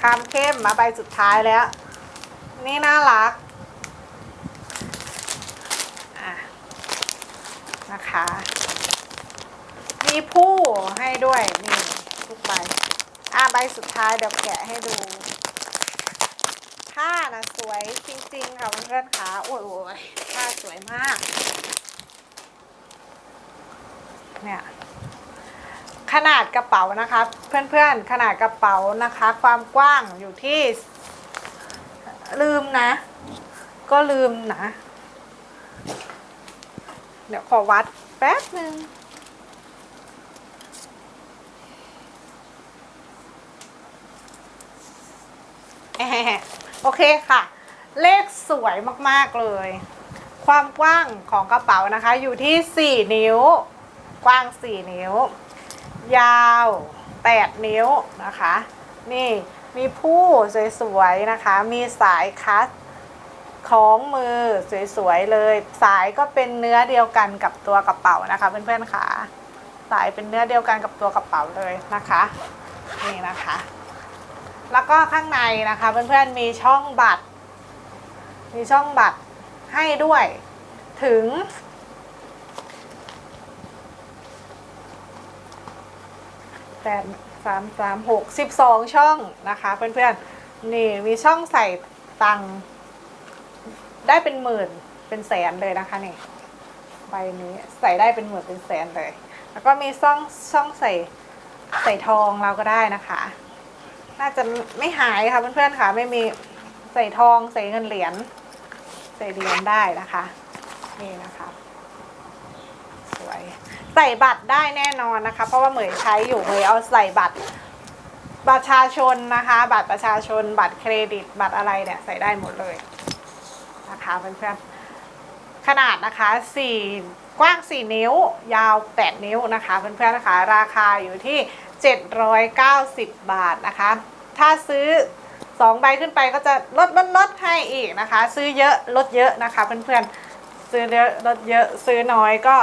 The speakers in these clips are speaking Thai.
คามเข้มมาใบสุดท้ายแล้ว นี่น่ารักนะคะ มีผู้ให้ด้วยนี่ทุกใบอะใบสุดท้ายเดี๋ยวแกะให้ดูผ้านะสวยจริงๆค่ะเพื่อนๆค่ะโอ้ยผ้าสวยมาก เนี่ย ขนาดกระเป๋านะคะ เพื่อนๆขนาดกระเป๋านะคะ ความกว้างอยู่ที่ ลืมนะ ก็ลืมนะ เดี๋ยวขอวัดแป๊บหนึ่งโอเคค่ะ เลขสวยมากๆเลย ความกว้างของกระเป๋านะคะ อยู่ที่ 4 นิ้ว กว้าง 4 นิ้ว ยาว 8 นิ้วนะคะ นี่มีผู้สวยๆนะคะ มีสายคัสของมือสวยๆเลย สายก็เป็นเนื้อเดียวกันกับตัวกระเป๋านะคะเพื่อนๆค่ะ สายเป็นเนื้อเดียวกันกับตัวกระเป๋าเลยนะคะ นี่นะคะ แล้วก็ข้างในนะคะเพื่อนๆมีช่องบัตร มีช่องบัตรให้ด้วยถึง แปดสามสามหกสิบสองช่องนะคะเพื่อนๆ นี่มีช่องใส่ตังได้เป็นหมื่นเป็นแสนเลยนะคะนี่ใบนี้ใส่ได้เป็นหมื่นเป็นแสนเลย แล้วก็มีช่องช่องใส่ใส่ทองเราก็ได้นะคะ น่าจะไม่หายค่ะเพื่อนๆค่ะไม่มีใส่ทองใส่เงินเหรียญใส่เหรียญได้นะคะ นี่นะคะ ส่บัตรได้แน่นอนนะคะ เพราะว่าเหมยใช้อยู่เหมยเอาใส่บัตรประชาชนนะคะ บัตรประชาชน บัตรเครดิต บัตรอะไรเนี่ยใส่ได้หมดเลยนะคะเพื่อนๆขนาดนะคะ4กว้าง 4 นิ้ว ยาว 8 นิ้วนะคะเพื่อนๆนะคะ ราคาอยู่ที่ 790 บาทนะคะ ถ้าซื้อ2ใบขึ้นไปก็จะลดลดลดให้อีกนะคะ ซื้อเยอะลดเยอะนะคะเพื่อนๆซื้อเยอะลดเยอะซื้อน้อยก็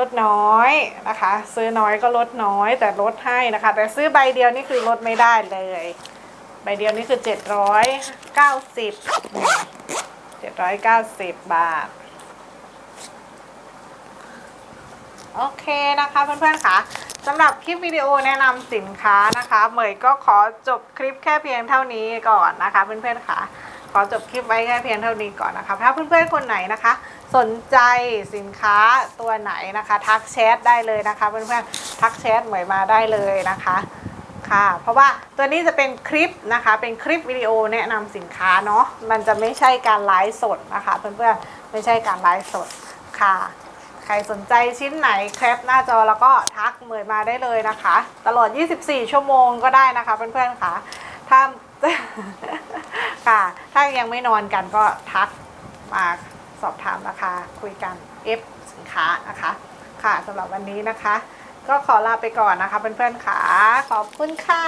ลดน้อยนะคะ ซื้อน้อยก็ลดน้อย แต่ลดให้นะคะ แต่ซื้อใบเดียวนี่คือลดไม่ได้เลย ใบเดียวนี่คือ 790 790 บาท โอเคนะคะเพื่อนๆค่ะสำหรับคลิปวิดีโอแนะนำสินค้านะคะ เหมยก็ขอจบคลิปแค่เพียงเท่านี้ก่อนนะคะเพื่อนๆค่ะ ขอจบคลิปไว้แค่เพียงเท่านี้ก่อนนะคะ ถ้าเพื่อนๆคนไหนนะคะ สนใจสินค้าตัวไหนนะคะ ทักแชทได้เลยนะคะ เพื่อนๆทักแชทเหมยมาได้เลยนะคะค่ะเพราะว่าตัวนี้จะเป็นคลิปนะคะ เป็นคลิปวิดีโอแนะนำสินค้าเนาะมันจะไม่ใช่การไลฟ์สดนะคะ เพื่อนๆไม่ใช่การไลฟ์สดค่ะ ใครสนใจชิ้นไหนแคปหน้าจอแล้วก็ทักเหมยมาได้เลยนะคะ ตลอด 24 ชั่วโมงก็ได้นะคะ เพื่อนๆค่ะถ้า ค่ะ ถ้ายังไม่นอนกันก็ทักมาสอบถามราคาคุยกัน F สินค้านะคะ ค่ะสำหรับวันนี้นะคะ ก็ขอลาไปก่อนนะคะเพื่อนๆค่ะ ขอบคุณค่ะ